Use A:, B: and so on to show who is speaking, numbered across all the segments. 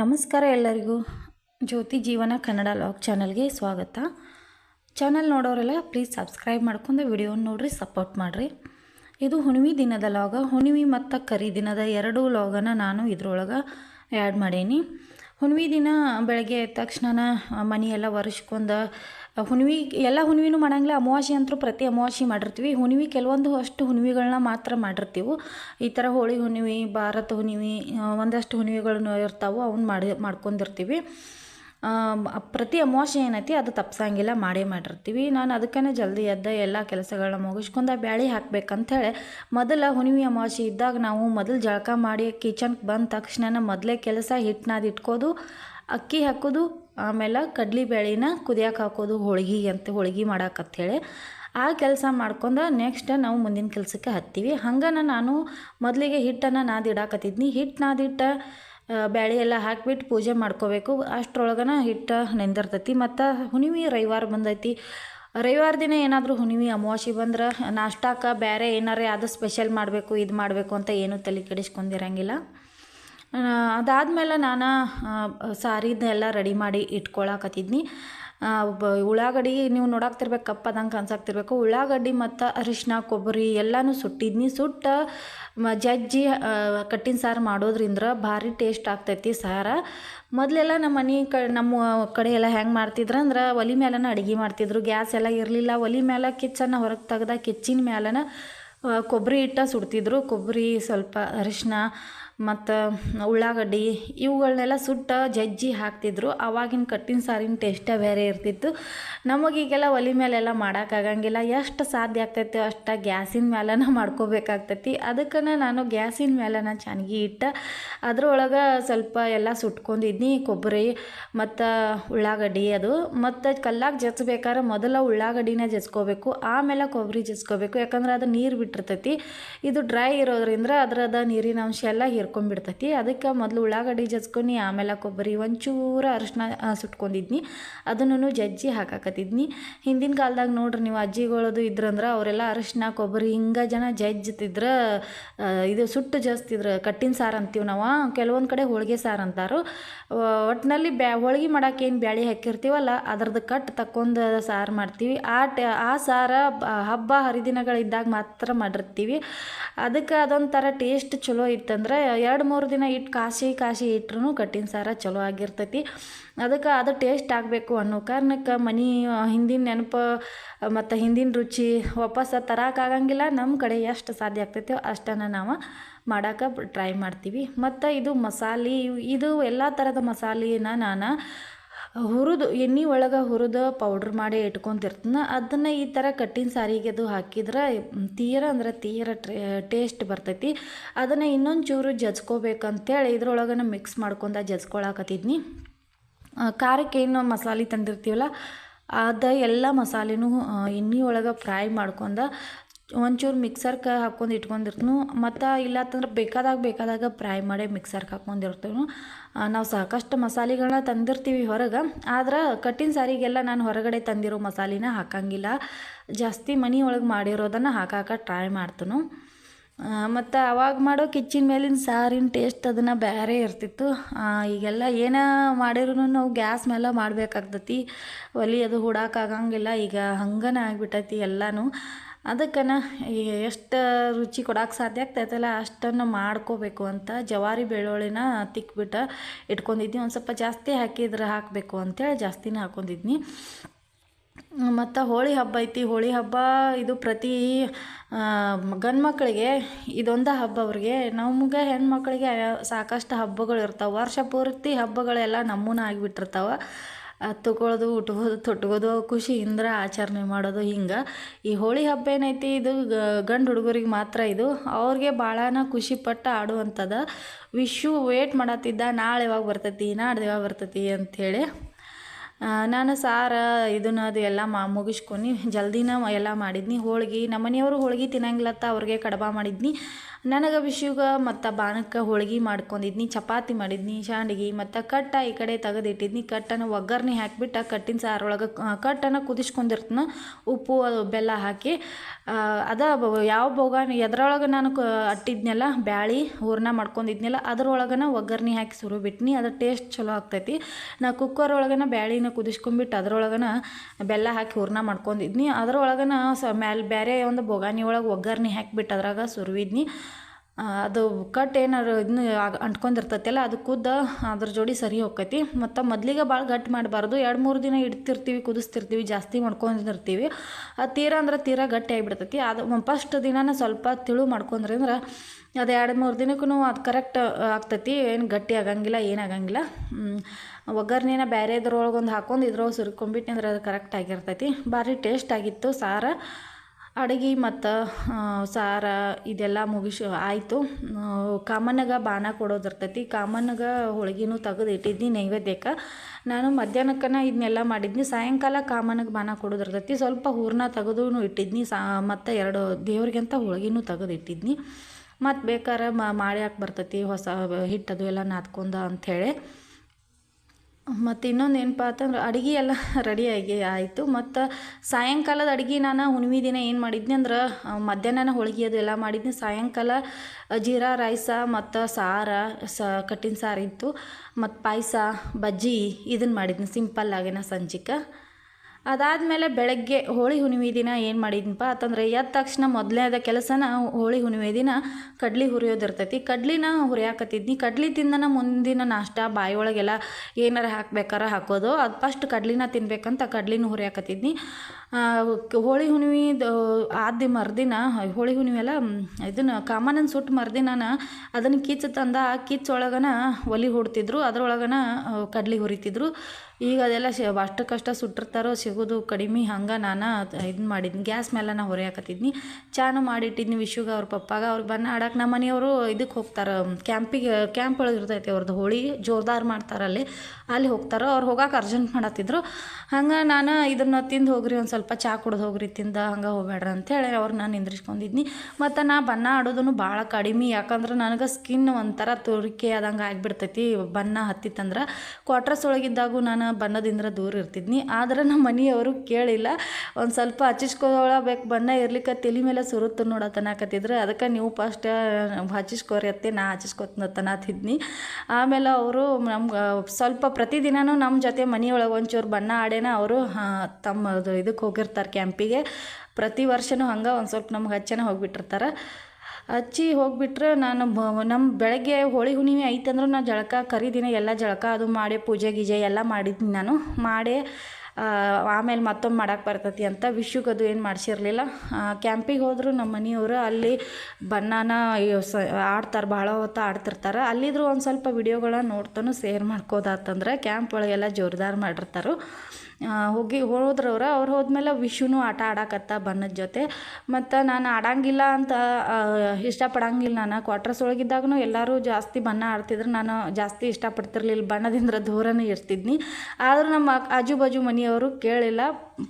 A: ನಮಸ್ಕಾರ ಎಲ್ಲರಿಗೂ. ಜ್ಯೋತಿ ಜೀವನ ಕನ್ನಡ ಲಾಗ್ ಚಾನಲ್ಗೆ ಸ್ವಾಗತ. ಚಾನಲ್ ನೋಡೋರೆಲ್ಲ ಪ್ಲೀಸ್ ಸಬ್ಸ್ಕ್ರೈಬ್ ಮಾಡ್ಕೊಂಡು ವಿಡಿಯೋನ ನೋಡಿರಿ, ಸಪೋರ್ಟ್ ಮಾಡಿರಿ. ಇದು ಹುಣ್ಣಿಮೆ ದಿನದ ಲಾಗ. ಹುಣ್ಣಿಮೆ ಮತ್ತು ಕರಿ ದಿನದ ಎರಡು ಲಾಗನ ನಾನು ಇದರೊಳಗೆ ಆ್ಯಡ್ ಮಾಡೀನಿ. ಹುಣ್ಣಿಮೆ ದಿನ ಬೆಳಗ್ಗೆ ಎದ್ದ ತಕ್ಷಣ ಮನೆಯೆಲ್ಲ ಒರೆಸ್ಕೊಂಡು ಹುಣ್ವಿ, ಎಲ್ಲ ಹುಣ್ವಿನೂ ಮಾಡಂಗಿಲ್ಲ ಅಮಾವಾಸ್ಯೆ ಅಂತೂ ಪ್ರತಿ ಅಮಾವಾಸ್ಯೆ ಮಾಡಿರ್ತೀವಿ. ಹುಣ್ವಿ ಕೆಲವೊಂದು ಅಷ್ಟು ಹುಣ್ವಿಗಳನ್ನ ಮಾತ್ರ ಮಾಡಿರ್ತೀವಿ. ಈ ಥರ ಹೋಳಿ ಹುಣ್ವಿ, ಭಾರತ ಹುಣ್ವಿ ಒಂದಷ್ಟು ಹುಣ್ವಿಗಳನ್ನು ಇರ್ತಾವೆ ಅವನ್ನ ಮಾಡಿ, ಮಾಡ್ಕೊಂಡಿರ್ತೀವಿ. ಪ್ರತಿ ಅಮಾವಾಸ್ಯೆ ಏನೈತಿ ಅದು ತಪ್ಸಂಗಿಲ್ಲ, ಮಾಡೇ ಮಾಡಿರ್ತೀವಿ. ನಾನು ಅದಕ್ಕೇ ಜಲ್ದಿ ಎದ್ದ ಎಲ್ಲ ಕೆಲಸಗಳನ್ನ ಮುಗಿಸ್ಕೊಂಡ ಬ್ಯಾಳಿ ಹಾಕ್ಬೇಕಂತೇಳಿ ಮೊದಲ ಹುಣ್ಣಿಮೆ ಅಮಾವಾಸ್ಯೆ ಇದ್ದಾಗ ನಾವು ಮೊದಲು ಜಳಕ ಮಾಡಿ ಕಿಚನ್ಗೆ ಬಂದ ತಕ್ಷಣ ಮೊದಲೇ ಕೆಲಸ ಹಿಟ್ಟನಾದ್ ಇಟ್ಕೋದು, ಅಕ್ಕಿ ಹಾಕೋದು, ಆಮೇಲೆ ಕಡ್ಲಿ ಬೇಳೆನ ಕುದಿಯಕ್ಕೆ ಹಾಕೋದು, ಹೋಳಿಗೆ ಅಂತ ಹೋಳಿಗೆ ಮಾಡಾಕತ್ತೇಳಿ. ಆ ಕೆಲಸ ಮಾಡ್ಕೊಂಡು ನೆಕ್ಸ್ಟ್ ನಾವು ಮುಂದಿನ ಕೆಲಸಕ್ಕೆ ಹತ್ತೀವಿ. ಹಂಗನ ನಾನು ಮೊದಲಿಗೆ ಹಿಟ್ಟನ್ನು ನಾದಿಡಾಕತ್ತಿದ್ನಿ ಹಿಟ್ಟು ನಾದಿಟ್ಟು ಬ್ಯಾಳೆ ಎಲ್ಲ ಹಾಕಿಬಿಟ್ಟು ಪೂಜೆ ಮಾಡ್ಕೋಬೇಕು. ಅಷ್ಟರೊಳಗನ ಹಿಟ್ಟು ನೆಂದಿರ್ತೈತಿ. ಮತ್ತು ಹುಣ್ಣಿಮೆ, ರವಿವಾರ ಬಂದೈತಿ. ರವಿವಾರ ದಿನ ಏನಾದರೂ ಹುಣ್ಣಿಮೆ, ಅಮಾವಾಸ್ಯೆ ಬಂದ್ರೆ ನಾಷ್ಟಾಕ ಬೇರೆ ಏನಾರೇ ಅದು ಸ್ಪೆಷಲ್ ಮಾಡಬೇಕು, ಇದು ಮಾಡಬೇಕು ಅಂತ ಏನೂ ತಲೆ ಕೆಡಿಸ್ಕೊಂಡಿರಂಗಿಲ್ಲ. ಅದಾದಮೇಲೆ ನಾನು ಸಾರಿದೆಲ್ಲ ರೆಡಿ ಮಾಡಿ ಇಟ್ಕೊಳಕತ್ತಿದ್ನಿ. ಉಳ್ಳಾಗಡ್ಡಿ ನೀವು ನೋಡಾಕ್ತಿರ್ಬೇಕು ಕಪ್ಪದಂಗೆ ಕಾಣಿಸಾಕ್ತಿರ್ಬೇಕು. ಉಳ್ಳಾಗಡ್ಡಿ ಮತ್ತು ಅರಿಶಿನ ಕೊಬ್ಬರಿ ಎಲ್ಲನೂ ಸುಟ್ಟಿದ್ನಿ ಸುಟ್ಟ ಮ, ಜಜ್ಜಿ ಕಟ್ಟಿನ ಸಾರು ಮಾಡೋದ್ರಿಂದ ಭಾರಿ ಟೇಸ್ಟ್ ಆಗ್ತೈತಿ ಸಾರು. ಮೊದಲೆಲ್ಲ ನಮ್ಮ ಮನೆ ಕ ನಮ್ಮ ಕಡೆ ಎಲ್ಲ ಹೆಂಗೆ ಮಾಡ್ತಿದ್ರು ಅಂದ್ರೆ ಒಲೆ ಮೇಲನ ಅಡುಗೆ ಮಾಡ್ತಿದ್ರು. ಗ್ಯಾಸ್ ಎಲ್ಲ ಇರಲಿಲ್ಲ, ಒಲೆ ಮೇಲೆ ಕಿಚ್ಚನ್ನು ಹೊರಗೆ ತೆಗ್ದ ಕಿಚ್ಚಿನ ಮೇಲನ ಕೊಬ್ಬರಿ ಇಟ್ಟ ಸುಡ್ತಿದ್ರು. ಕೊಬ್ಬರಿ ಸ್ವಲ್ಪ ಅರಿಶಿನ ಮತ್ತು ಉಳ್ಳಾಗಡ್ಡಿ ಇವುಗಳನ್ನೆಲ್ಲ ಸುಟ್ಟ ಜಜ್ಜಿ ಹಾಕ್ತಿದ್ರು. ಆವಾಗಿನ ಕಟ್ಟಿನ ಸಾರಿನ ಟೇಸ್ಟೇ ಬೇರೆ ಇರ್ತಿತ್ತು. ನಮಗೀಗೆಲ್ಲ ಒಲೆ ಮೇಲೆಲ್ಲ ಮಾಡೋಕ್ಕಾಗಂಗಿಲ್ಲ ಎಷ್ಟು ಸಾಧ್ಯ ಆಗ್ತೈತೆ ಅಷ್ಟು ಗ್ಯಾಸಿನ ಮೇಲನ ಮಾಡ್ಕೋಬೇಕಾಗ್ತೈತಿ. ಅದಕ್ಕೆ ನಾನು ಗ್ಯಾಸಿನ ಮೇಲನ ಚೆನ್ನಾಗಿ ಇಟ್ಟು. ಅದ್ರೊಳಗೆ ಸ್ವಲ್ಪ ಎಲ್ಲ ಸುಟ್ಕೊಂಡಿದ್ನಿ. ಕೊಬ್ಬರಿ ಮತ್ತು ಉಳ್ಳಾಗಡ್ಡಿ ಅದು. ಮತ್ತು ಕಲ್ಲಾಗಿ ಜಜ್ಬೇಕಾದ್ರೆ ಮೊದಲ ಉಳ್ಳಾಗಡ್ಡಿನ ಜಜ್ಕೋಬೇಕು. ಆಮೇಲೆ ಕೊಬ್ಬರಿ ಜಜ್ಕೋಬೇಕು. ಯಾಕಂದ್ರೆ ಅದು ನೀರು ಬಿಟ್ಟಿರ್ತೈತಿ. ಇದು ಡ್ರೈ ಇರೋದ್ರಿಂದ ಅದ್ರದ ನೀರಿನ ಅಂಶ ಎಲ್ಲ ಹೀರ್ಕೊಂಡ್ಬಿಡ್ತೈತಿ ಅದಕ್ಕೆ ಮೊದಲು ಉಳ್ಳಾಗಡ್ಡಿ ಜಜ್ಕೊಂಡು ಆಮೇಲೆ ಕೊಬ್ಬರಿ ಒಂಚೂರು ಅರಿಶಿನ ಸುಟ್ಕೊಂಡಿದ್ನಿ. ಅದನ್ನು ಜಜ್ಜಿ ಹಾಕಾಕತ್ತಿದ್ನಿ. ಹಿಂದಿನ ಕಾಲದಾಗ ನೋಡ್ರಿ ನೀವು ಅಜ್ಜಿಗಳದು ಇದ್ರಂದ್ರೆ ಅವರೆಲ್ಲ ಅರಿಶಿನ, ಕೊಬ್ಬರಿ ಹಿಂಗೆ ಜನ ಜಜ್ಜತಿದ್ರೆ ಇದು ಸುಟ್ಟು ಜಜ್ತಿದ್ರು ಕಟ್ಟಿನ ಸಾರು ಅಂತೀವಿ ನಾವು. ಕೆಲವೊಂದು ಕಡೆ ಹೋಳಿಗೆ ಸಾರು ಅಂತಾರು. ಒಟ್ಟಿನಲ್ಲಿ ಬ್ಯಾ, ಹೋಳಿಗೆ ಮಾಡೋಕ್ಕೇನು ಬ್ಯಾಳಿ ಹಾಕಿರ್ತೀವಲ್ಲ ಅದ್ರದ್ದು ಕಟ್ ತಕ್ಕೊಂಡು ಸಾರು ಮಾಡ್ತೀವಿ. ಆ ಟ, ಆ ಸಾರ ಹಬ್ಬ ಹರಿದಿನಗಳಿದ್ದಾಗ ಮಾತ್ರ ಮಾಡಿರ್ತೀವಿ. ಅದಕ್ಕೆ ಅದೊಂಥರ ಟೇಸ್ಟ್ ಚಲೋ ಇತ್ತಂದ್ರೆ ಎರಡು ಮೂರು ದಿನ ಇಟ್ಟು ಕಾಸಿ ಕಾಸಿ ಇಟ್ರೂ ಕಟ್ಟಿನ ಸಾರ ಚಲೋ ಆಗಿರ್ತೈತಿ. ಅದಕ್ಕೆ ಅದು ಟೇಸ್ಟ್ ಆಗಬೇಕು ಅನ್ನೋ ಕಾರಣಕ್ಕೆ ಮನೆ ಹಿಂದಿನ ನೆನಪು ಮತ್ತು ಹಿಂದಿನ ರುಚಿ ವಾಪಸ್ ತರೋಕ್ಕಾಗಂಗಿಲ್ಲ ನಮ್ಮ ಕಡೆ ಎಷ್ಟು ಸಾಧ್ಯ ಆಗ್ತೈತೋ ಅಷ್ಟನ್ನು ನಾವು ಮಾಡೋಕೆ ಟ್ರೈ ಮಾಡ್ತೀವಿ. ಮತ್ತು ಇದು ಮಸಾಲೆ, ಇದು ಎಲ್ಲ ಥರದ ಮಸಾಲೆನ ನಾನು ಹುರಿದು, ಎಣ್ಣೆ ಒಳಗೆ ಹುರಿದು ಪೌಡ್ರ್ ಮಾಡಿ ಇಟ್ಕೊತಿರ್ತೀನಿ ಅದನ್ನು ಈ ಥರ ಕಟ್ಟಿನ ಸಾರಿಗೆದು ಹಾಕಿದ್ರೆ, ತೀರ ಅಂದ್ರೆ ತೀರ ಟೇಸ್ಟ್ ಬರ್ತೈತಿ. ಅದನ್ನು ಇನ್ನೊಂದು ಚೂರು ಜಜ್ಕೋಬೇಕಂತೇಳಿ ಇದ್ರೊಳಗನ ಮಿಕ್ಸ್ ಮಾಡ್ಕೊಂಡ ಜಜ್ಕೊಳಕತ್ತಿದ್ನಿ. ಖಾರಕ್ಕೇನು ಮಸಾಲೆ ತಂದಿರ್ತೀವಲ್ಲ, ಅದು ಎಲ್ಲ ಮಸಾಲೆನೂ ಎಣ್ಣೆ ಒಳಗೆ ಫ್ರೈ ಮಾಡ್ಕೊಂಡು ಒಂಚೂರು ಮಿಕ್ಸರ್ಗೆ ಹಾಕ್ಕೊಂಡು ಇಟ್ಕೊಂಡಿರ್ತೀನಿ ಮತ್ತು ಇಲ್ಲಾತಂದ್ರೆ ಬೇಕಾದಾಗ ಬೇಕಾದಾಗ ಫ್ರೈ ಮಾಡಿ ಮಿಕ್ಸರ್ಗೆ ಹಾಕ್ಕೊಂಡಿರ್ತೀವಿ ನಾವು ಸಾಕಷ್ಟು ಮಸಾಲೆಗಳನ್ನ ತಂದಿರ್ತೀವಿ ಹೊರಗೆ. ಆದ್ರೆ ಕಟ್ಟಿನ ಸಾರಿಗೆಲ್ಲ ನಾನು ಹೊರಗಡೆ ತಂದಿರೋ ಮಸಾಲೆನ ಹಾಕಂಗಿಲ್ಲ. ಜಾಸ್ತಿ ಮನೆ ಒಳಗೆ ಮಾಡಿರೋದನ್ನು ಹಾಕಾಕ ಟ್ರೈ ಮಾಡ್ತೀನಿ ಮತ್ತು ಅವಾಗ ಮಾಡೋ ಕಿಚ್ಚಿನ ಮೇಲಿನ ಸಾರಿನ ಟೇಸ್ಟ್ ಅದನ್ನು ಬೇರೆ ಇರ್ತಿತ್ತು. ಈಗೆಲ್ಲ ಏನೇ ಮಾಡಿರೂ ನಾವು ಗ್ಯಾಸ್ ಮೇಲೆ ಮಾಡಬೇಕಾಗ್ತತಿ. ಒಲಿ ಅದು ಹುಡಾಕಾಗಂಗಿಲ್ಲ ಈಗ ಹಂಗನೇ ಆಗಿಬಿಟ್ಟೈತಿ ಎಲ್ಲನೂ. ಅದಕ್ಕನ ಎಷ್ಟು ರುಚಿ ಕೊಡಕ್ಕೆ ಸಾಧ್ಯ ಆಗ್ತೈತಲ್ಲ ಅಷ್ಟನ್ನು ಮಾಡ್ಕೋಬೇಕು ಅಂತ ಜವಾರಿ ಬೆಳ್ಳುಳ್ಳಿನ ತಿಕ್ಬಿಟ್ಟು ಇಟ್ಕೊಂಡಿದ್ದೀನಿ ಒಂದು ಸ್ವಲ್ಪ ಜಾಸ್ತಿ ಹಾಕಿದ್ರೆ ಹಾಕಬೇಕು ಅಂತೇಳಿ ಜಾಸ್ತಿನೇ ಹಾಕೊಂಡಿದ್ನಿ ಮತ್ತು ಹೋಳಿ ಹಬ್ಬ ಐತಿ. ಹೋಳಿ ಹಬ್ಬ ಇದು ಪ್ರತಿ ಗಂಡು ಮಕ್ಕಳಿಗೆ ಇದೊಂದು ಹಬ್ಬ ಅವ್ರಿಗೆ. ನಮ್ಗೆ ಹೆಣ್ಮಕ್ಳಿಗೆ ಸಾಕಷ್ಟು ಹಬ್ಬಗಳು ಇರ್ತಾವೆ. ವರ್ಷ ಪೂರ್ತಿ ಹಬ್ಬಗಳೆಲ್ಲ ನಮ್ಮೂನ ಆಗಿಬಿಟ್ಟಿರ್ತಾವೆ. ತಗೊಳ್ಳೋದು ಉಟ್ಕೋದು ತೊಟ್ಗೋದು ಖುಷಿಯಿಂದ ಆಚರಣೆ ಮಾಡೋದು ಹಿಂಗೆ. ಈ ಹೋಳಿ ಹಬ್ಬ ಏನೈತಿ, ಇದು ಗಂಡು ಹುಡುಗರಿಗೆ ಮಾತ್ರ ಇದು. ಅವ್ರಿಗೆ ಭಾಳನ ಖುಷಿಪಟ್ಟು ಆಡುವಂಥದ. ವಿಶು ವೇಟ್ ಮಾಡತ್ತಿದ್ದ, ನಾಳೆ ಯಾವಾಗ ಬರ್ತೈತಿ, ನಾಡ್ದು ಯಾವಾಗ ಬರ್ತೈತಿ ಅಂಥೇಳಿ ನಾನು ಸಾರ, ಇದನ್ನ, ಅದು ಎಲ್ಲ ಮಾ ಮುಗಿಸ್ಕೊಂಡು ಜಲ್ದಿನ ಎಲ್ಲ ಮಾಡಿದ್ನಿ. ಹೋಳಿಗೆ ನಮ್ಮ ಮನೆಯವರು ಹೋಳ್ಗೆ ತಿನ್ನಂಗಿಲ್ಲತ್ತ, ಅವ್ರಿಗೆ ಕಡಬ ಮಾಡಿದ್ನಿ. ನನಗೆ ವಿಷುಗೆ ಮತ್ತು ಬಾಣಕ್ಕೆ ಹೋಳ್ಗೆ ಮಾಡ್ಕೊಂಡಿದ್ನಿ, ಚಪಾತಿ ಮಾಡಿದ್ನಿ, ಶಾಂಡ್ಗಿ ಮತ್ತು ಕಟ್ಟ ಈ ಕಡೆ ತೆಗೆದಿಟ್ಟಿದ್ನಿ. ಕಟ್ಟನ್ನು ಒಗ್ಗರಣೆ ಹಾಕಿಬಿಟ್ಟು ಕಟ್ಟಿನ ಸಾರೊಳಗೆ ಕಟ್ಟನ್ನು ಕುದಿಸ್ಕೊಂಡಿರ್ತನ. ಉಪ್ಪು ಬೆಲ್ಲ ಹಾಕಿ ಅದ ಯಾವ ಬೊಗಾಣಿ ಎದ್ರೊಳಗೆ ನಾನು ಕ, ಅಟ್ಟಿದ್ನೆಲ್ಲ, ಬ್ಯಾಳಿ ಹೂರ್ಣ ಮಾಡ್ಕೊಂಡಿದ್ನಲ್ಲ, ಅದ್ರೊಳಗನ ಒಗ್ಗರಣೆ ಹಾಕಿ ಸುರು ಬಿಟ್ನಿ. ಅದ್ರ ಟೇಸ್ಟ್ ಚಲೋ ಆಗ್ತೈತಿ. ನಾ ಕುಕ್ಕರ್ ಒಳಗನ ಬ್ಯಾಳಿನ ಕುದಿಸ್ಕೊಂಬಿಟ್ಟು ಅದ್ರೊಳಗನ ಬೆಲ್ಲ ಹಾಕಿ ಹೂರ್ಣ ಮಾಡ್ಕೊಂಡಿದ್ನಿ. ಅದ್ರೊಳಗನ ಸ, ಮ್ಯಾಲೆ ಬೇರೆ ಒಂದು ಬೊಗಾನಿ ಒಳಗೆ ಒಗ್ಗರಣೆ ಹಾಕಿಬಿಟ್ಟು ಅದ್ರಾಗ ಸುರುವಿದ್ನಿ. ಅದು ಕಟ್ ಏನಾರು ಇದನ್ನ ಅಂಟ್ಕೊಂಡಿರ್ತೈತಲ್ಲ, ಅದು ಕುದ್ದ ಅದ್ರ ಜೋಡಿ ಸರಿ ಹೋಗ್ತೈತಿ. ಮತ್ತು ಮೊದಲಿಗೆ ಭಾಳ ಗಟ್ಟಿ ಮಾಡಬಾರ್ದು. ಎರಡು ಮೂರು ದಿನ ಇಡ್ತಿರ್ತೀವಿ, ಕುದಿಸ್ತಿರ್ತೀವಿ, ಜಾಸ್ತಿ ಮಾಡ್ಕೊಂಡಿರ್ತೀವಿ. ಅದು ತೀರಾ ಅಂದ್ರೆ ತೀರಾ ಗಟ್ಟಿ ಆಗಿಬಿಡ್ತೈತಿ. ಅದು ಫಸ್ಟ್ ದಿನಾನ ಸ್ವಲ್ಪ ತಿಳು ಮಾಡ್ಕೊಂಡ್ರಿ ಅಂದ್ರೆ ಅದು ಎರಡು ಮೂರು ದಿನಕ್ಕೂ ಅದು ಕರೆಕ್ಟ್ ಆಗ್ತೈತಿ. ಏನು ಗಟ್ಟಿ ಆಗಂಗಿಲ್ಲ ಏನಾಗಂಗಿಲ್ಲ ಒಗ್ಗರ್ಣೆನ ಬೇರೆ ಇದ್ರೊಳಗೊಂದು ಹಾಕೊಂಡು ಇದ್ರೊಳಗೆ ಸುರ್ಕೊಂಬಿಟ್ಟು ಅಂದ್ರೆ ಅದು ಕರೆಕ್ಟ್ ಆಗಿರ್ತೈತಿ. ಭಾರಿ ಟೇಸ್ಟ್ ಆಗಿತ್ತು ಸಾರು. ಅಡುಗೆ ಮತ್ತು ಸಾರ ಇದೆಲ್ಲ ಮುಗಿಸಿ ಆಯಿತು. ಕಾಮನ್ನಾಗ ಬಾಣ ಕೊಡೋದಿರ್ತೈತಿ. ಕಾಮನ್ನಾಗ ಹೋಳ್ಗಿನೂ ತೆಗೆದು ಇಟ್ಟಿದ್ನಿ, ನೈವೇದ್ಯಕ್ಕೆ. ನಾನು ಮಧ್ಯಾಹ್ನಕ್ಕನ ಇದನ್ನೆಲ್ಲ ಮಾಡಿದ್ನಿ. ಸಾಯಂಕಾಲ ಕಾಮಣ್ಣಗೆ ಬಾಣ ಕೊಡೋದಿರ್ತೈತಿ. ಸ್ವಲ್ಪ ಹೂರ್ಣ ತೆಗೆದು ಇಟ್ಟಿದ್ನಿ. ಸಾ, ಮತ್ತು ಎರಡು ದೇವ್ರಿಗಂತ ಹೋಳ್ಗಿನೂ ತೆಗೆದು ಇಟ್ಟಿದ್ನಿ. ಮತ್ತು ಬೇಕಾರೆ ಮಾಡ್ಯಾಕೆ ಬರ್ತೈತಿ, ಹೊಸ ಹಿಟ್ಟದು ಎಲ್ಲ ನಾದ್ಕೊಂಡ ಅಂಥೇಳಿ ಮತ್ತು ಇನ್ನೊಂದು ಏನಪ್ಪ ಅಂತಂದ್ರೆ ಅಡುಗೆ ಎಲ್ಲ ರೆಡಿಯಾಗಿ ಆಯಿತು. ಮತ್ತು ಸಾಯಂಕಾಲದ ಅಡುಗೆ ನಾನು ಹುಣ್ಮೆ ದಿನ ಏನು ಮಾಡಿದ್ನಿ ಅಂದ್ರೆ ಮಧ್ಯಾಹ್ನ ಹೋಳ್ಗೆ ಅದು ಎಲ್ಲ ಮಾಡಿದ್ನಿ. ಸಾಯಂಕಾಲ ಜೀರಾ, ರೈಸ, ಮತ್ತು ಸಾರ, ಸ, ಕಟ್ಟಿನ ಸಾರು ಇತ್ತು. ಮತ್ತು ಪಾಯಸ, ಬಜ್ಜಿ ಇದನ್ನು ಮಾಡಿದ್ನಿ. ಸಿಂಪಲ್ಲಾಗೇನ ಸಂಜಿಕೆ. ಅದಾದಮೇಲೆ ಬೆಳಗ್ಗೆ ಹೋಳಿ ಹುಣ್ಮೆ ದಿನ ಏನು ಮಾಡಿದ್ನಪ್ಪ ಅಂತಂದರೆ ಎದ್ದ ತಕ್ಷಣ ಮೊದಲನೇದ ಕೆಲಸನ ಹೋಳಿ ಹುಣ್ಮೆ ದಿನ ಕಡ್ಲಿ ಹುರಿಯೋದಿರ್ತೈತಿ. ಕಡ್ಲಿನ ಹುರಿಯಾಕತ್ತಿದ್ನಿ. ಕಡ್ಲಿ ತಿಂದನ ಮುಂದಿನ ನಾಷ್ಟ ಬಾಯಿಯೊಳಗೆಲ್ಲ ಏನಾರ ಹಾಕ್ಬೇಕಾರ ಹಾಕೋದು. ಅದು ಫಸ್ಟ್ ಕಡ್ಲಿನ ತಿನ್ಬೇಕಂತ ಕಡ್ಲಿನ ಹುರಿಯಾಕತ್ತಿದ್ನಿ. ಹೋಳಿ ಹುಣ್ಣಿಮೆದು ಆದ ಮರ್ದಿನ, ಹೋಳಿ ಹುಣ್ಣಿಮೆ ಎಲ್ಲ ಇದನ್ನು ಕಾಮನನ್ನು ಸುಟ್ಟು ಮರ್ದಿನ ಅದನ್ನು ಕಿಚ್ಚು ತಂದ, ಆ ಕಿಚ್ಚೊಳಗನ ಒಲಿ ಹೊಡ್ತಿದ್ರು, ಅದ್ರೊಳಗನ ಕಡ್ಲಿ ಹುರಿತಿದ್ರು. ಈಗ ಅದೆಲ್ಲ ಶ ಕಷ್ಟ ಸುಟ್ಟಿರ್ತಾರೋ, ಸಿಗೋದು ಕಡಿಮೆ, ಹಂಗೆ ನಾನು ಇದನ್ನ ಮಾಡಿದ್ನಿ. ಗ್ಯಾಸ್ ಮೇಲೆ ನಾ ಹೊರಿಯಾಕತ್ತಿದ್ನಿ. ಚಾನು ಮಾಡಿಟ್ಟಿದ್ನಿ ವಿಶುಗ ಅವ್ರ ಪಪ್ಪಾಗ. ಅವ್ರಿಗೆ ಬನ್ನ ಆಡಕ್ಕೆ ನಮ್ಮ ಮನೆಯವರು ಇದಕ್ಕೆ ಹೋಗ್ತಾರೆ ಕ್ಯಾಂಪಿಗೆ, ಕ್ಯಾಂಪ್ ಒಳಗೆ ಇರ್ತೈತಿ ಅವ್ರದ್ದು ಹೋಳಿ, ಜೋರ್ದಾರ್ ಮಾಡ್ತಾರಲ್ಲಿ. ಅಲ್ಲಿ ಹೋಗ್ತಾರೆ, ಅವ್ರು ಹೋಗಕ್ಕೆ ಅರ್ಜೆಂಟ್ ಮಾಡತ್ತಿದ್ರು. ಹಂಗೆ ನಾನು ಇದನ್ನು ತಿಂದು ಹೋಗ್ರಿ ಒಂದು ಸ್ವಲ್ಪ ಚಾ ಕುಡ್ದು ಹೋಗ್ರಿ, ತಿಂದ ಹಂಗೆ ಹೋಗ್ಬೇಡ್ರಿ ಅಂತೇಳಿ ಅವ್ರು ನಾನು ನಿಂದ್ರಿಸ್ಕೊಂಡಿದ್ನಿ. ಮತ್ತು ನಾ ಬಣ್ಣ ಆಡೋದನ್ನು ಭಾಳ ಕಡಿಮೆ. ಯಾಕಂದ್ರೆ ನನಗೆ ಸ್ಕಿನ್ ಒಂಥರ ತುರಿಕೆ ಆದಂಗೆ ಆಗಿಬಿಡ್ತೈತಿ. ಬಣ್ಣ ಹತ್ತಿತ್ತಂದ್ರೆ ಕ್ವಾರ್ಟರ್ಸ್ ಒಳಗಿದ್ದಾಗೂ ನಾನು ಬಣ್ಣದಿಂದ ದೂರ ಇರ್ತಿದ್ನಿ. ಆದ್ರೆ ನಮ್ಮ ಮನೆಯವರು ಕೇಳಿಲ್ಲ. ಒಂದು ಸ್ವಲ್ಪ ಹಚ್ಚಿಸ್ಕೊಳಬೇಕು ಬಣ್ಣ ಇರ್ಲಿಕ್ಕೆ ತಲೆ ಮೇಲೆ ಸುರುತ್ತು ನೋಡತನಕತ್ತಿದ್ರು ಅದಕ್ಕೆ ನೀವು ಫಸ್ಟ್ ಹಚ್ಚಿಸ್ಕೋರಿ ಅತ್ತೆ, ನಾ ಹಚ್ಚಿಸ್ಕೊತನತ್ತಿದ್ನಿ ಆಮೇಲೆ ಅವರು ನಮ್ಗೆ ಸ್ವಲ್ಪ ಪ್ರತಿದಿನವೂ ನಮ್ಮ ಜೊತೆ ಮನೆಯೊಳಗೆ ಒಂಚೂರು ಬಣ್ಣ ಆಡೇನ, ಅವರು ತಮ್ಮ ಇದಕ್ಕೆ ಹೋಗಿರ್ತಾರೆ ಕ್ಯಾಂಪಿಗೆ ಪ್ರತಿ ವರ್ಷವೂ ಹಂಗೆ ಒಂದು ಸ್ವಲ್ಪ ನಮ್ಗೆ ಹಚ್ಚನ ಹೋಗಿಬಿಟ್ಟಿರ್ತಾರೆ. ಹಚ್ಚಿ ಹೋಗಿಬಿಟ್ರೆ ನಾನು ನಮ್ಮ ಬೆಳಗ್ಗೆ ಹೋಳಿ ಹುಣ್ಣಿಮೆ ಐತಂದ್ರೆ ನಾನು ಜಳಕ ಕರಿದಿನ ಎಲ್ಲ ಜಳಕ ಅದು ಮಾಡಿ ಪೂಜೆ ಗೀಜೆ ಎಲ್ಲ ಮಾಡಿದ್ನಿ ನಾನು. ಮಾಡಿ ಆಮೇಲೆ ಮತ್ತೊಮ್ಮೆ ಮಾಡಕ್ಕೆ ಬರ್ತೈತಿ ಅಂತ ವಿಶ್ವಕ್ಕೆ ಅದು ಏನು ಮಾಡಿಸಿರ್ಲಿಲ್ಲ. ಕ್ಯಾಂಪಿಗೆ ಹೋದ್ರು ನಮ್ಮ ಮನೆಯವರು ಅಲ್ಲಿ ಬಣ್ಣನ ಆಡ್ತಾರೆ, ಭಾಳ ಹೊತ್ತು ಆಡ್ತಿರ್ತಾರೆ. ಅಲ್ಲಿದ್ರು ಒಂದು ಸ್ವಲ್ಪ ವಿಡಿಯೋಗಳನ್ನ ನೋಡ್ತಾನು ಶೇರ್ ಮಾಡ್ಕೋದಾತಂದ್ರೆ ಕ್ಯಾಂಪ್ ಒಳಗೆಲ್ಲ ಜೋರ್ದಾರ್ ಮಾಡಿರ್ತಾರೆ. ಹೋಗಿ ಹೋದ್ರವ್ರ, ಅವ್ರು ಹೋದ್ಮೇಲೆ ವಿಶುನು ಆಟ ಆಡಕತ್ತ ಬಣ್ಣದ ಜೊತೆ. ಮತ್ತು ನಾನು ಆಡಂಗಿಲ್ಲ ಅಂತ ಇಷ್ಟಪಡಂಗಿಲ್ಲ ನಾನು. ಕ್ವಾರ್ಟರ್ಸ್ ಒಳಗಿದ್ದಾಗೂ ಎಲ್ಲರೂ ಜಾಸ್ತಿ ಬಣ್ಣ ಆಡ್ತಿದ್ರು. ನಾನು ಜಾಸ್ತಿ ಇಷ್ಟಪಡ್ತಿರ್ಲಿಲ್ಲ. ಬಣ್ಣದಿಂದ ದೂರನೇ ಇರ್ತಿದ್ನಿ. ಆದರೂ ನಮ್ಮ ಆಜು ಬಾಜು ಮನೆಯವರು ಕೇಳಿಲ್ಲ.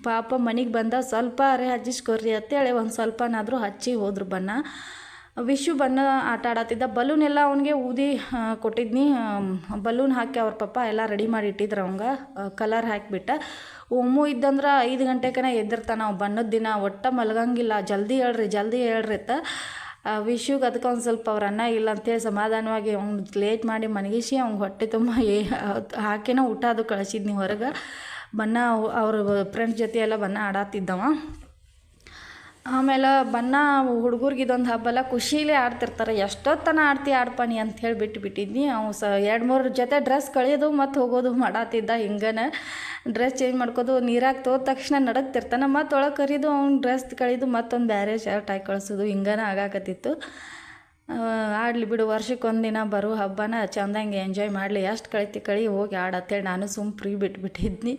A: ಪಾಪ ಮನೆಗೆ ಬಂದ ಸ್ವಲ್ಪ ಅರೆ ಹಚ್ಚಿಸ್ಕೊರ್ರಿ ಅಂತೇಳಿ ಒಂದು ಸ್ವಲ್ಪನಾದರೂ ಹಚ್ಚಿ ಹೋದ್ರು ಬಣ್ಣ. ವಿಶು ಬಣ್ಣ ಆಟ ಆಡತ್ತಿದ್ದ. ಬಲೂನ್ ಎಲ್ಲ ಅವನಿಗೆ ಊದಿ ಕೊಟ್ಟಿದ್ನಿ. ಬಲೂನ್ ಹಾಕಿ ಅವ್ರ ಪಪ್ಪ ಎಲ್ಲ ರೆಡಿ ಮಾಡಿ ಇಟ್ಟಿದ್ರು ಅವಂಗೆ. ಕಲರ್ ಹಾಕಿಬಿಟ್ಟ. ಒಮ್ಮು ಇದ್ದಂದ್ರೆ ಐದು ಗಂಟೆಕನ ಎದ್ದಿರ್ತಾನೆ ನಾವು ಬಣ್ಣದ ದಿನ. ಒಟ್ಟ ಮಲಗಂಗಿಲ್ಲ. ಜಲ್ದಿ ಹೇಳ್ರಿ ಜಲ್ದಿ ಹೇಳ್ರಿ ಅಂತ. ವಿಶುಗೆ ಅದಕ್ಕೆ ಒಂದು ಸ್ವಲ್ಪ ಅವ್ರ ಅನ್ನ ಇಲ್ಲ ಅಂತೇಳಿ ಸಮಾಧಾನವಾಗಿ ಅವ್ನು ಲೇಟ್ ಮಾಡಿ ಮನಗಿಸಿ ಅವ್ನಿಗೆ ಹೊಟ್ಟೆ ತುಂಬ ಏ, ಹಾಕಿನ ಊಟ ಅದು ಕಳಿಸಿದ್ನಿ ಹೊರಗೆ. ಬಣ್ಣ ಅವ್ರ ಫ್ರೆಂಡ್ಸ್ ಜೊತೆ ಎಲ್ಲ ಬಣ್ಣ ಆಡತ್ತಿದ್ದವ. ಆಮೇಲೆ ಬಣ್ಣ ಹುಡುಗರಿಗೆ ಇದೊಂದು ಹಬ್ಬಲ್ಲ ಖುಷಿಲೇ ಆಡ್ತಿರ್ತಾರೆ. ಎಷ್ಟೊತ್ತನ ಆಡ್ತಿ ಆಡ್ಪ ನೀ ಅಂತ ಹೇಳಿ ಬಿಟ್ಟು ಬಿಟ್ಟಿದ್ನಿ. ಅವು ಸ ಎರಡು ಮೂರು ಜೊತೆ ಡ್ರೆಸ್ ಕಳೆಯೋದು ಮತ್ತು ಹೋಗೋದು ಮಾಡತ್ತಿದ್ದ ಹಿಂಗನ. ಡ್ರೆಸ್ ಚೇಂಜ್ ಮಾಡ್ಕೋದು ನೀರಾಗಿ ತೋದ ತಕ್ಷಣ ನಡಕ್ತಿರ್ತಾನೆ. ಮತ್ತು ಒಳಗೆ ಕರೀದು ಅವ್ನು ಡ್ರೆಸ್ ಕಳಿದು ಮತ್ತೊಂದು ಬೇರೆ ಶರ್ಟ್ ಹಾಕಿ ಕಳಿಸೋದು ಹಿಂಗನ ಆಗಾಕತ್ತಿತ್ತು. ಆಡಲಿ ಬಿಡು ವರ್ಷಕ್ಕೊಂದು ದಿನ ಬರೋ ಹಬ್ಬನ ಚಂದಂಗೆ ಎಂಜಾಯ್ ಮಾಡಲಿ. ಎಷ್ಟು ಕಳಿತಿ ಕಳಿ ಹೋಗಿ ಆಡತ್ತೇಳಿ. ನಾನು ಸುಮ್ಮ ಫ್ರೀ ಬಿಟ್ಬಿಟ್ಟಿದ್ನಿ.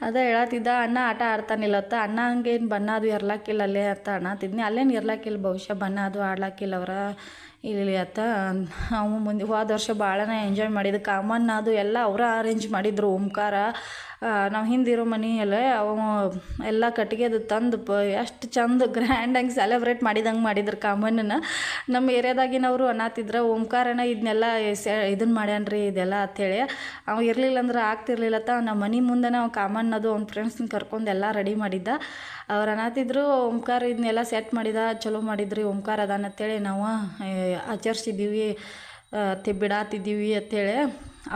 A: ಅದ ಹೇಳತ್ತಿದ್ದ, ಅಣ್ಣ, ಆಟ ಆಡ್ತಾನಿಲ್ಲತ್ತ. ಅಣ್ಣ ಹಂಗೇನು ಬಣ್ಣ ಅದು ಇರ್ಲಾಕಿಲ್ಲ ಅಲ್ಲೇ ಅಂತ ಅನ್ನತ್ತಿದ್ನಿ ಅಲ್ಲೇನು ಇರ್ಲಾಕಿಲ್ಲ ಬಹುಶಃ ಬಣ್ಣ ಅದು ಆಡ್ಲಾಕಿಲ್ಲ ಅವರ ಇಲ್ಲಿ ಅತ್ತ. ಅವ ಮುಂದೆ ಹೋದ ವರ್ಷ ಭಾಳನೇ ಎಂಜಾಯ್ ಮಾಡಿದ್ದು. ಕಾಮನ್ ಅದು ಎಲ್ಲ ಅವರ ಅರೇಂಜ್ ಮಾಡಿದ್ರು, ಓಂಕಾರ. ನಾವು ಹಿಂದಿರೋ ಮನೆಯಲ್ಲೇ ಅವ ಎಲ್ಲ ಕಟ್ಟಿಗೆದು ತಂದು ಪ, ಎಷ್ಟು ಚಂದ ಗ್ರ್ಯಾಂಡಾಗಿ ಸೆಲೆಬ್ರೇಟ್ ಮಾಡಿದಂಗೆ ಮಾಡಿದ್ರು ಕಾಮಣ್ಣನ. ನಮ್ಮ ಏರಿಯಾದಾಗಿನವರು ಅನ್ನತ್ತಿದ್ರು ಓಂಕಾರನ ಇದನ್ನೆಲ್ಲ ಸೆ ಇದನ್ನು ಮಾಡ್ಯಾನ್ರಿ ಇದೆಲ್ಲ ಅಂಥೇಳಿ ಅವ ಇರಲಿಲ್ಲ ಅಂದ್ರೆ ಆಗ್ತಿರ್ಲಿಲ್ಲ ತ ನಮ್ಮ ಮನೆ ಮುಂದೆ ನಾವು ಕಾಮಣ್ಣದು ಅವ್ನ ಫ್ರೆಂಡ್ಸ್ನ ಕರ್ಕೊಂಡು ಎಲ್ಲ ರೆಡಿ ಮಾಡಿದ್ದ. ಅವ್ರು ಅನ್ನತಿದ್ರು ಓಂಕಾರ ಇದನ್ನೆಲ್ಲ ಸೆಟ್ ಮಾಡಿದ, ಚಲೋ ಮಾಡಿದ್ರಿ ಓಂಕಾರ ಅದಾನಂತೇಳಿ ನಾವು ಆಚರಿಸಿದ್ದೀವಿ ತಿ ಬಿಡಾತಿದ್ದೀವಿ ಅಂಥೇಳಿ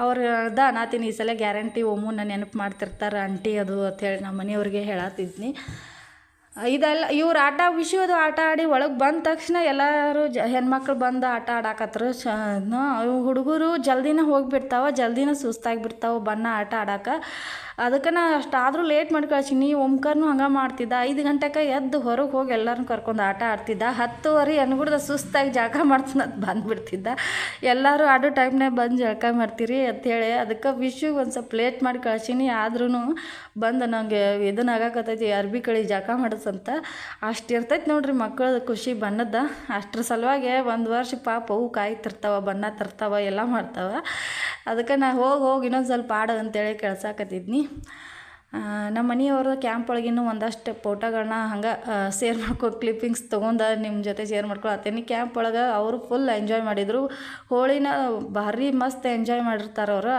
A: ಅವ್ರು ಅದ ಅನ್ನತೀನಿ ಈ ಸಲ ಗ್ಯಾರಂಟಿ ಒಮ್ಮನ ನೆನಪು ಮಾಡ್ತಿರ್ತಾರೆ ಆಂಟಿ ಅದು ಅಂಥೇಳಿ ನಮ್ಮ ಮನೆಯವ್ರಿಗೆ ಹೇಳತ್ತಿದ್ನಿ ಇದೆಲ್ಲ ಇವ್ರು ಆಟ ವಿಷಯದು ಆಟ ಆಡಿ ಒಳಗೆ ಬಂದ ತಕ್ಷಣ ಎಲ್ಲರೂ ಜ, ಹೆಣ್ಮಕ್ಳು ಬಂದು ಆಟ ಆಡಾಕತ್ರು. ಹುಡುಗರು ಜಲ್ದಿನ ಹೋಗಿಬಿಡ್ತಾವ, ಜಲ್ದಿನ ಸುಸ್ತಾಗಿಬಿಡ್ತಾವ ಬಣ್ಣ ಆಟ ಆಡಾಕ. ಅದಕ್ಕೆ ನಾ ಅಷ್ಟಾದರೂ ಲೇಟ್ ಮಾಡಿ ಕಳ್ಸೀನಿ ಓಂಕಾರ್ನು ಹಂಗೆ ಮಾಡ್ತಿದ್ದ. ಐದು ಗಂಟೆಗೆ ಎದ್ದು ಹೊರಗೆ ಹೋಗಿ ಎಲ್ಲರನ್ನು ಕರ್ಕೊಂಡು ಆಟ ಆಡ್ತಿದ್ದ. ಹತ್ತುವರೆ ಅನ್ಗುಡ್ದ ಸುಸ್ತಾಗಿ ಜಳಕ ಮಾಡ್ತಾನೆ ಅಂತ ಬಂದುಬಿಡ್ತಿದ್ದ. ಎಲ್ಲರೂ ಆಡೋ ಟೈಮ್ನಾಗ ಬಂದು ಜಳಕ ಮಾಡ್ತೀರಿ ಅಂಥೇಳಿ ಅದಕ್ಕೆ ವಿಶ್ವಗೆ ಒಂದು ಸ್ವಲ್ಪ ಲೇಟ್ ಮಾಡಿ ಕಳ್ಸೀನಿ ಆದ್ರೂ ಬಂದು ನನಗೆ ಇದನ್ನ ಆಗಾಕತ್ತೈತಿ, ಅರ್ಬಿ ಕಳಿ ಜಳಕ ಮಾಡಿಸಂತ. ಅಷ್ಟು ಇರ್ತೈತಿ ನೋಡ್ರಿ ಮಕ್ಕಳದ ಖುಷಿ ಬಣ್ಣದ ಅಷ್ಟರ ಸಲುವಾಗಿ ಒಂದು ವರ್ಷ ಪಾಪ ಅವು ಕಾಯ್ತಿರ್ತಾವ ಬಣ್ಣ ತರ್ತಾವ, ಎಲ್ಲ ಮಾಡ್ತಾವ. ಅದಕ್ಕೆ ನಾ ಹೋಗಿ ಹೋಗಿ ಇನ್ನೊಂದು ಸ್ವಲ್ಪ ಆಡು ಅಂತೇಳಿ ಕೇಳ್ಸಾಕತ್ತಿದ್ನಿ. ನಮ್ಮ ಮನೆಯವರು ಕ್ಯಾಂಪ್ ಒಳಗಿನ್ನೂ ಒಂದಷ್ಟು ಫೋಟೋಗಳನ್ನ ಹಂಗೆ ಶೇರ್ ಮಾಡ್ಕೊ ಕ್ಲಿಪ್ಪಿಂಗ್ಸ್ ತೊಗೊಂಡು ನಿಮ್ಮ ಜೊತೆ ಶೇರ್ ಮಾಡ್ಕೊಳತ್ತೀನಿ. ಕ್ಯಾಂಪ್ ಒಳಗೆ ಅವರು ಫುಲ್ ಎಂಜಾಯ್ ಮಾಡಿದರು. ಹೋಳಿನ ಭಾರಿ ಮಸ್ತ್ ಎಂಜಾಯ್ ಮಾಡಿರ್ತಾರೆ ಅವರು.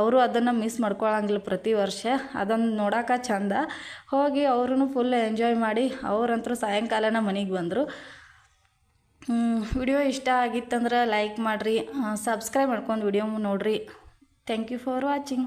A: ಅವರು ಅದನ್ನು ಮಿಸ್ ಮಾಡ್ಕೊಳ್ಳಂಗಿಲ್ಲ ಪ್ರತಿ ವರ್ಷ. ಅದನ್ನು ನೋಡೋಕೆ ಚಂದ. ಹೋಗಿ ಅವ್ರೂ ಫುಲ್ ಎಂಜಾಯ್ ಮಾಡಿ, ಅವ್ರಂತರೂ ಸಾಯಂಕಾಲನ ಮನೆಗೆ ಬಂದರು. ವಿಡಿಯೋ ಇಷ್ಟ ಆಗಿತ್ತಂದ್ರೆ ಲೈಕ್ ಮಾಡಿರಿ ಸಬ್ಸ್ಕ್ರೈಬ್ ಮಾಡ್ಕೊಂಡು ವಿಡಿಯೋ ನೋಡಿರಿ. Thank you for watching